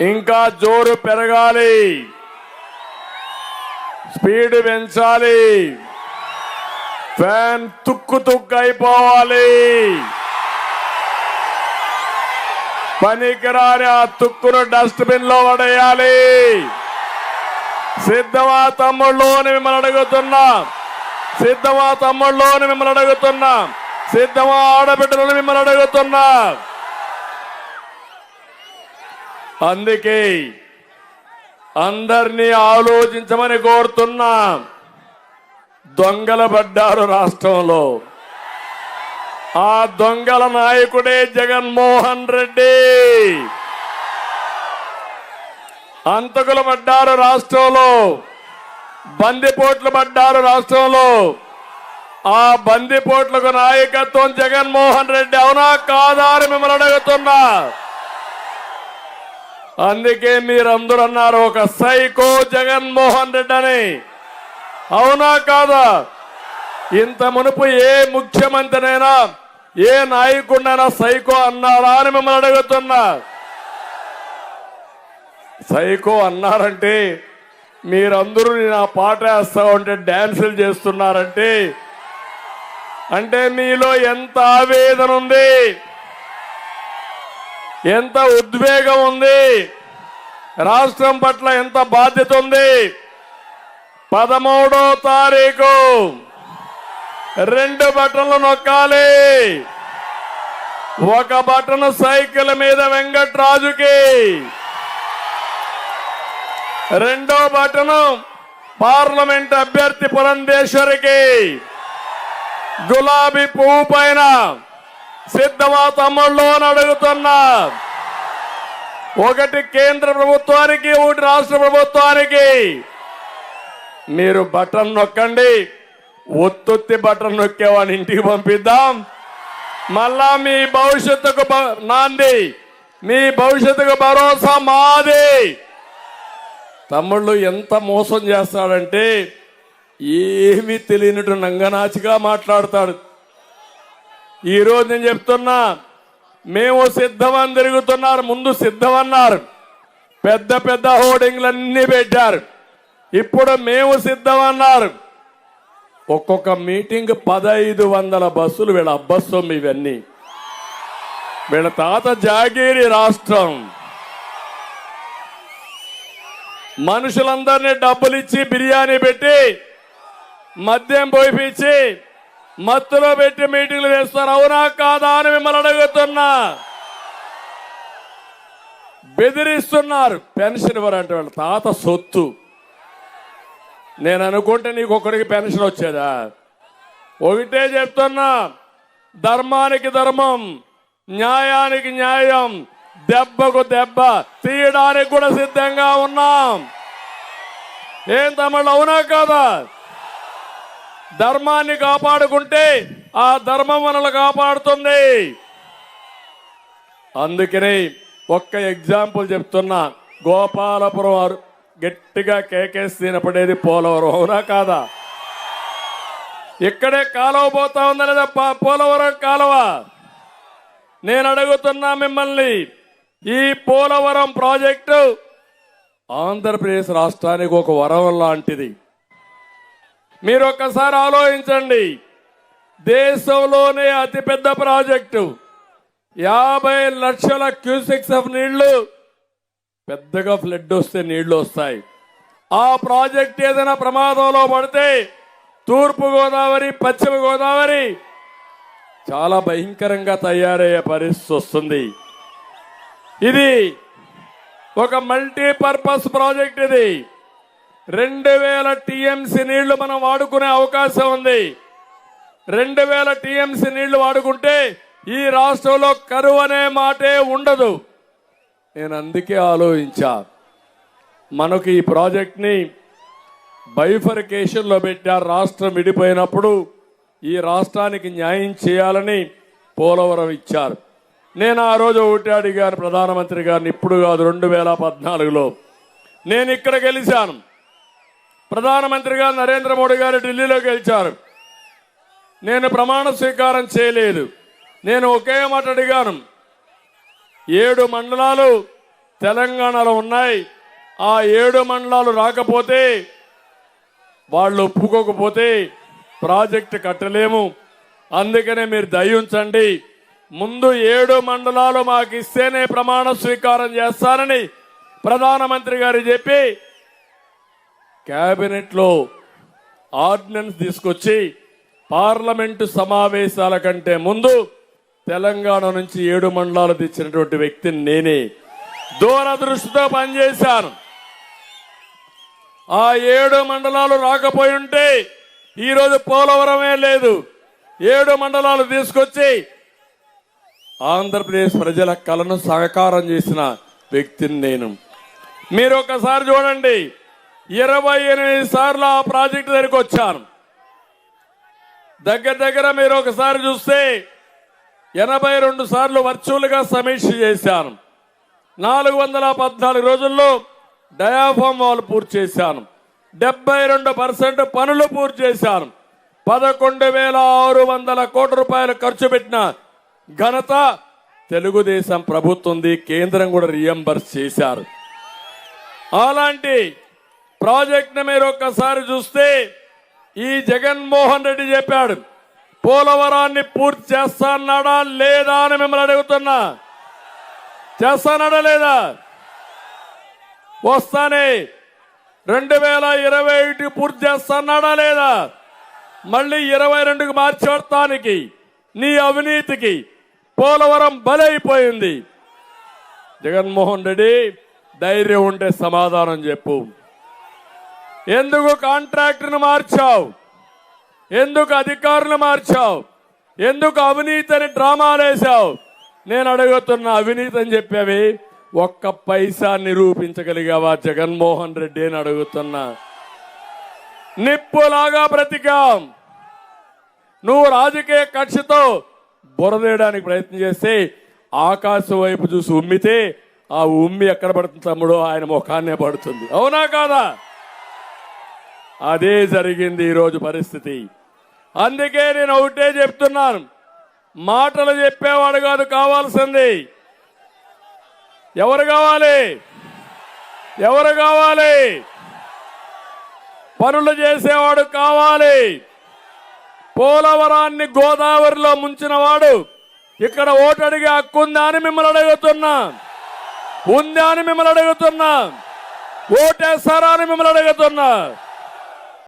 ఇంకా జోరు పెరగాలి. స్పీడ్ పెంచాలి. ఫ్యాన్ తుక్కు తుక్కు అయిపోవాలి. పనికిరాని ఆ తుక్కును డస్ట్బిన్లో పడేయాలి సిద్ధమా తమ్ముళ్ళు అని మిమ్మల్ని అడుగుతున్నా. సిద్ధమా తమ్ముళ్ళు అని మిమ్మల్ని అడుగుతున్నా. సిద్ధమా ఆడబిడ్డలను మిమ్మల్ని అడుగుతున్నా. అందుకే అందరినీ ఆలోచించమని కోరుతున్నా. దొంగల పడ్డారు రాష్ట్రంలో. ఆ దొంగల నాయకుడే జగన్మోహన్ రెడ్డి. అంతకులు పడ్డారు రాష్ట్రంలో. బందిపోట్లు పడ్డారు రాష్ట్రంలో. ఆ బందిపోట్లకు నాయకత్వం జగన్మోహన్ రెడ్డి. అవునా కాదా అని మిమ్మల్ని అడుగుతున్నా. అందుకే మీరందరూ అన్నారు ఒక సైకో జగన్మోహన్ రెడ్డి అని అవునా కాదా? ఇంత మునుపు ఏ ముఖ్యమంత్రినైనా ఏ నాయకుడినైనా సైకో అన్నారా అని మిమ్మల్ని అడుగుతున్నా. సైకో అన్నారంటే మీరందరూ నా పాట వేస్తా ఉంటే డ్యాన్సులు చేస్తున్నారంటే అంటే మీలో ఎంత ఆవేదన ఉంది? ఎంత ఉద్వేగం ఉంది. రాష్ట్రం పట్ల ఎంత బాధ్యత ఉంది. పదమూడో తారీఖు రెండు బటన్లు నొక్కాలి. ఒక బటన్ సైకిల్ మీద వెంకట్రాజుకి. రెండో బటను పార్లమెంట్ అభ్యర్థి పురంధేశ్వరికి. గులాబీ పువ్వు పైన. సిద్ధమా తమ్ముళ్ళు అని అడుగుతున్నా. ఒకటి కేంద్ర ప్రభుత్వానికి ఒకటి రాష్ట్ర ప్రభుత్వానికి. మీరు బటన్ నొక్కండి. ఒత్తుత్తి బటన్ నొక్కేవాడిని ఇంటికి పంపిద్దాం. మళ్ళా మీ భవిష్యత్తుకు నాంది. మీ భవిష్యత్తుకు భరోసా మాది. తమ్ముళ్ళు ఎంత మోసం చేస్తాడంటే ఏమీ తెలియనట్టు నంగనాచిగా మాట్లాడతాడు. ఈరోజు నేను చెప్తున్నా మేము సిద్ధమని తిరుగుతున్నారు ముందు సిద్ధమన్నారు. పెద్ద పెద్ద హోర్డింగ్లన్నీ పెట్టారు. ఇప్పుడు మేము సిద్ధమన్నారు. ఒక్కొక్క మీటింగ్ పదహైదు వందల బస్సులు వీళ్ళ అబ్బస్సం ఇవన్నీ. వీళ్ళ తాత జాగీరి రాష్ట్రం. మనుషులందరినీ డబ్బులు ఇచ్చి బిర్యానీ పెట్టి మద్యం పోయిపించి మత్తులో పెట్టి మీటింగ్లు వేస్తారు. అవునా కాదా అని మిమ్మల్ని అడుగుతున్నా. బెదిరిస్తున్నారు. పెన్షన్ ఇవ్వరంటే వాళ్ళ తాత సొత్తు. నేను అనుకుంటే నీకు ఒకరికి పెన్షన్ వచ్చేదా? ఒకటే చెప్తున్నా. ధర్మానికి ధర్మం న్యాయానికి న్యాయం దెబ్బకు దెబ్బ తీయడానికి కూడా సిద్ధంగా ఉన్నాం. ఏం తమిళ అవునా కాదా? ధర్మాన్ని కాపాడుకుంటే ఆ ధర్మం మనల్ని కాపాడుతుంది. అందుకని ఒక్క ఎగ్జాంపుల్ చెప్తున్నా. గోపాలపురం వారు గట్టిగా కేకేసి తినపడేది పోలవరం. అవునా కాదా? ఇక్కడే కాలువ పోతా ఉందా లేదా? పోలవరం కాలువ. నేను అడుగుతున్నా మిమ్మల్ని ఈ పోలవరం ప్రాజెక్టు ఆంధ్రప్రదేశ్ రాష్ట్రానికి ఒక వరం లాంటిది. మీరు ఒక్కసారి ఆలోచించండి. దేశంలోనే అతిపెద్ద ప్రాజెక్టు. యాభై లక్షల క్యూసిక్స్ ఆఫ్ నీళ్ళు. పెద్దగా ఫ్లడ్ వస్తే నీళ్ళు వస్తాయి. ఆ ప్రాజెక్ట్ ఏదైనా ప్రమాదంలో పడితే తూర్పు గోదావరి పశ్చిమ గోదావరి చాలా భయంకరంగా తయారయ్యే పరిస్థితి వస్తుంది. ఇది ఒక మల్టీపర్పస్ ప్రాజెక్ట్ ఇది. రెండు వేల టీఎంసీ నీళ్ళు మనం వాడుకునే అవకాశం ఉంది. రెండు వేల టీఎంసీ నీళ్ళు వాడుకుంటే ఈ రాష్ట్రంలో కరువు అనే మాటే ఉండదు. నేను అందుకే ఆలోచించా మనకు ఈ ప్రాజెక్ట్ని బైఫర్కేషన్లో పెట్టారు రాష్ట్రం విడిపోయినప్పుడు ఈ రాష్ట్రానికి న్యాయం చేయాలని పోలవరం ఇచ్చారు. నేను ఆ రోజు ఒకటి అడిగాను ప్రధానమంత్రి గారిని ఇప్పుడు కాదు రెండు వేల పద్నాలుగులో. నేను ఇక్కడ గెలిచాను. ప్రధానమంత్రిగా నరేంద్ర మోడీ గారు ఢిల్లీలో గెలిచారు. నేను ప్రమాణ స్వీకారం చేయలేదు. నేను ఒకే మాట అడిగాను. ఏడు మండలాలు తెలంగాణలో ఉన్నాయి. ఆ ఏడు మండలాలు రాకపోతే వాళ్ళు ఒప్పుకోకపోతే ప్రాజెక్టు కట్టలేము. అందుకనే మీరు దయించండి. ముందు ఏడు మండలాలు మాకు ఇస్తేనే ప్రమాణ స్వీకారం చేస్తానని ప్రధానమంత్రి గారు చెప్పి క్యాబినెట్లో ఆర్డినెన్స్ తీసుకొచ్చి పార్లమెంటు సమావేశాల కంటే ముందు తెలంగాణ నుంచి ఏడు మండలాలు తెచ్చినటువంటి వ్యక్తిని నేనే. దూరదృష్టితో పనిచేశాను. ఆ ఏడు మండలాలు రాకపోయి ఉంటే ఈరోజు పోలవరమే లేదు. ఏడు మండలాలు తీసుకొచ్చి ఆంధ్రప్రదేశ్ ప్రజల కలను సహకారం చేసిన వ్యక్తిని నేను. మీరు ఒకసారి చూడండి. ఇరవై ఎనిమిది సార్లు ఆ ప్రాజెక్టు దగ్గరికి వచ్చాను. దగ్గర దగ్గర మీరు ఒకసారి చూస్తే ఎనభై రెండు సార్లు వర్చువల్గా సమీక్ష చేశాను. నాలుగు వందల పద్నాలుగు రోజుల్లో డయాఫామ్ వాళ్ళు పూర్తి చేశాను. డెబ్బై రెండు పర్సెంట్ పనులు పూర్తి చేశాను. పదకొండు వేల ఆరు వందల కోట్ల రూపాయలు ఖర్చు పెట్టిన ఘనత తెలుగుదేశం ప్రభుత్వంది. కేంద్రం కూడా రియంబర్స్ చేశారు. అలాంటి ప్రాజెక్ట్ని మీరు ఒక్కసారి చూస్తే ఈ జగన్మోహన్ రెడ్డి చెప్పాడు పోలవరాన్ని పూర్తి చేస్తానడా లేదా అని మిమ్మల్ని అడుగుతున్నా. చేస్తానడా లేదా? వస్తానే. రెండు వేల ఇరవై ఒకటి పూర్తి చేస్తున్నాడా లేదా? మళ్ళీ ఇరవై రెండుకి మార్చేస్తానికి నీ అవినీతికి పోలవరం బలైపోయింది. జగన్మోహన్ రెడ్డి ధైర్యం ఉంటే సమాధానం చెప్పు. ఎందుకు కాంట్రాక్టర్ను మార్చావు? ఎందుకు అధికారులు మార్చావు? ఎందుకు అవినీతి అని డ్రామాలేసావు నేను అడుగుతున్న అవినీతి అని చెప్పేవి ఒక్క పైసా నిరూపించగలిగావా? జగన్మోహన్ రెడ్డి అని అడుగుతున్నా. నిప్పులాగా బ్రతికాం. నువ్వు రాజకీయ కక్షతో బురదేయడానికి ప్రయత్నం చేస్తే ఆకాశం వైపు చూసి ఉమ్మితే ఆ ఉమ్మి ఎక్కడ పడుతుంది తమ్ముడో? ఆయన ముఖాన్నే పడుతుంది. అవునా కాదా? అదే జరిగింది ఈరోజు పరిస్థితి. అందుకే నేను ఒకటే చెప్తున్నాను. మాటలు చెప్పేవాడు కాదు కావాల్సింది. ఎవరు కావాలి? ఎవరు కావాలి? పనులు చేసేవాడు కావాలి. పోలవరాన్ని గోదావరిలో ముంచిన వాడు ఇక్కడ ఓటు అడిగే హక్కు ఉందా అని మిమ్మల్ని అడుగుతున్నా. ఉందా అని మిమ్మల్ని అడుగుతున్నా. ఓటేస్తారా అని మిమ్మల్ని అడుగుతున్నా.